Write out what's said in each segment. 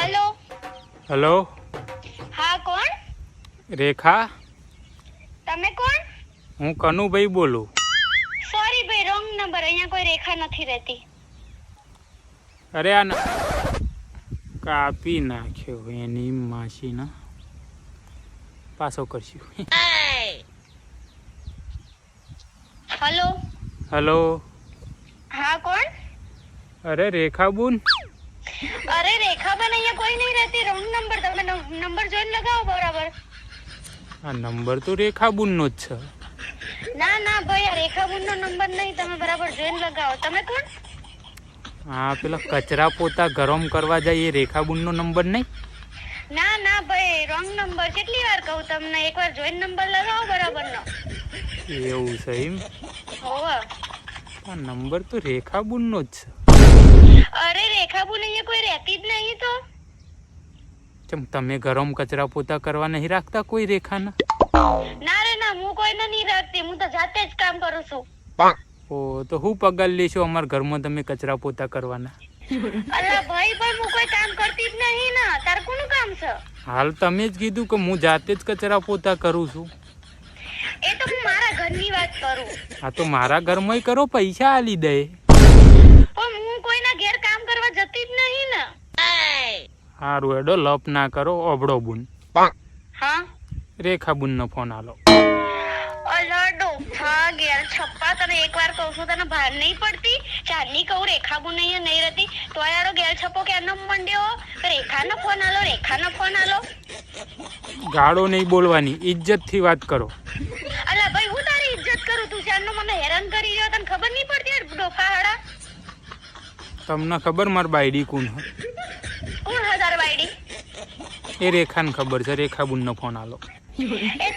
Hello. હા કોણ? રેખા. તમે કોણ? હું કનુભાઈ બોલું. સોરી ભાઈ રોંગ નંબર અહીંયા કોઈ રેખા નથી રહેતી. અરે આ કાપી નાખ્યો એની માસીના. પાછો કરશું. હેલો. હેલો. હા કોણ? અરે રેખા બુન અરે રેખાબેન અહીંયા કોઈ નહીં રહેતી. રોંગ નંબર તમે નંબર જોઈને લગાવો બરાબર. આ નંબર તો રેખા બુનનો જ છે. ના ના ભાઈ આ રેખાબુનનો નંબર નહીં. તમે બરાબર જોઈને લગાવો. તમે કોણ? હા પેલા કચરા પોતા ગરમ કરવા જાય એ રેખા બુનનો નંબર નહીં? ના ના ભાઈ રોંગ નંબર કેટલી વાર કહું તમને? એકવાર જોઈન નંબર લગાવો બરાબરનો. એવું છે એમ? હોવા. આ નંબર તો રેખા બુનનો જ છે. અરે રેખાબુન અહીંયા કોઈ રહેતી જ નહીં તો? ચમ તમે ગરમ કચરા પોતા કરવા નહીં રાખતા કોઈ રેખાના? ના રે ના હું કોઈને નહીં રાખતી. હું તો જાતે જ કામ કરું છું. ઓ તો હું પગલ લેશો અમાર ઘરમાં તમે કચરા પોતા કરવાના? અલા ભાઈ પણ હું કોઈ કામ કરતી જ નહીં ના. તાર કોનું કામ છે? હાલ તમે જ કીધું કે હું જાતે જ કચરા પોતા કરું છું. એ તો હું મારા ઘરની વાત કરું. હા તો મારા ઘરમાંય કરો પૈસા આલી દે. પણ હું કોઈના ઘેર કામ કરવા જતી જ નહીં ને હારું એડો લપ ના કરો અબડો બુન. હા? રેખા બુનનો ફોન આલો. અલા ડોફા ગેર છપ્પા તને એકવાર કહું છું તને ભાર નહીં પડતી? ચાંદની કહું રેખાબુ નહીં નહીં રહેતી. તો યારો ગેર છપ્પો કેનો મંડ્યો? રેખાનો ફોન આલો રેખાનો ફોન આલો. ગાળો નહીં બોલવાની ઇજ્જતથી વાત કરો. અલા ભાઈ હું તારી ઇજ્જત કરું? તું ચાંદનો મને હેરાન કરી રહ્યો તને ખબર નહીં પડતી આ હાડા તમને ખબર માર બાયડી કોણ હે? કોણ રેખા ને એ રેખાને ખબર છે રેખા બુનનો ફોન આલો. એ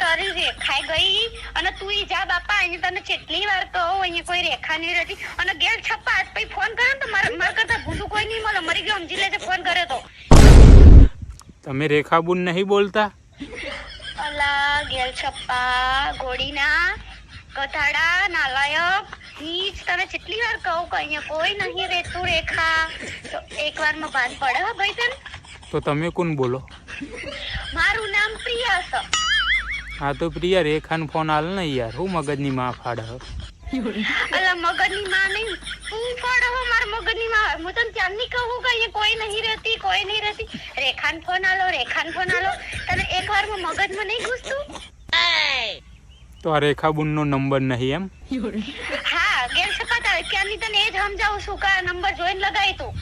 તારી રેખાઈ ગઈ અને તું ઈ જા બાપા અહીંયા તને કેટલી વાર કહું અહીંયા કોઈ રેખા નહીં રહેતી. અને ગેર છપ્પા આજ પછી ફોન કરે ને તો મારા મારા કરતા ભૂંડું કોઈ નહીં મળે. મરી ગયો સમજી લેજે ફોન કરે તો. તમે રેખા બુન નહીં બોલતા? અલા ગેલ છપ્પા ગોડીના કથાડા નાલાયક નીચ તને કેટલી વાર કહું કે અહીંયા કોઈ નહીં રહેતું રેખા. તો એક વારમાં ભાન પડે ભાઈ તને? તો તમે કોણ બોલો? મારું નામ પ્રિયા છે હા તો પ્રિયા રેખાન ફોન હાલ ને યાર. હું મગજની માં ફાડ હે. અલા મગજની માં નહીં. હું પણ હો માર મગજની માં? હું તને ત્યારની કહું કે અહીંયા કોઈ નહીં રહેતી કોઈ નહીં રહેતી. રેખાન ફોન આલો રેખાન ફોન આલો. તને એક વાર મગજમાં નહીં ઘૂસતું? તો આ રેખા બુનનો નંબર નહીં એમ? હા ગેર છપાતા ત્યારની તને એ જ સમજાવું છું કે આ નંબર જોઈને લગાય તું.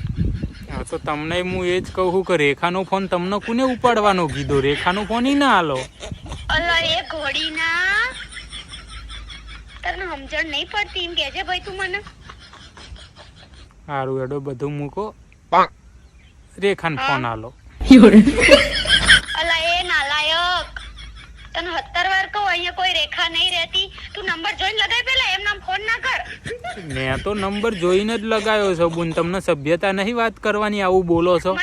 હા તો તમને હું એ જ કહું કે રેખાનો ફોન તમને કોને ઉપાડવાનો કીધો? રેખાનો ફોન ઈ ના આલો. અલા એ ઘોડીના. તને સમજણ નહીં પડતી એમ કહેજે ભાઈ તું મને. સારું એડો બધું મૂકો. રેખાને ફોન નાલાયક તને હત્તર વાર કહું અહીંયા કોઈ રેખા નહીં રહેતી. તું નંબર જોઈને લગાય પેલા એમ નામ ફોન ના કર. મેં તો નંબર જોઈને જ લગાવ્યો છો બુન. તમને સભ્યતા નહીં વાત કરવાની આવું બોલો છો.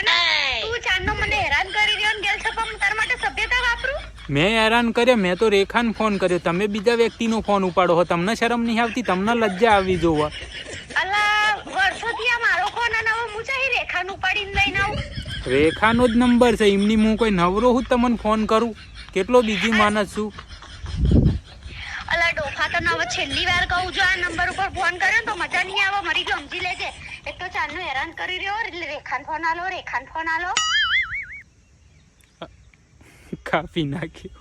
તું ચાંદનો મને હેરાન કરી રહ્યો ને ગેલ છપા હું તારા માટે સભ્યતા વાપરું? મેં હેરાન કર્યો મેં તો રેખાને ફોન કર્યો. તમે બીજા વ્યક્તિનો ફોન ઉપાડો હો તમને શરમ નહીં આવતી? તમને લજ્જા આવી જોવા. અલા વર્ષોથી આ મારો ફોન અને હવે હું ચાહી રેખાનું ઉપાડીને લઈને આવું? રેખાનો જ નંબર છે. એમની હું કોઈ નવરો હું તમને ફોન કરું? કેટલો બીજી માણસ છું? અલા ડોફા તને હવે છેલ્લી વાર કહું જો આ નંબર ઉપર ફોન કર્યો ને તો મજા નહીં આવે મરી ગયો સમજી લેજે. એક તો ચાંદનો હેરાન કરી રહ્યો એટલે રેખાન ફોન આલો રેખાન ફોન આલો. કાપી નાખ્યો.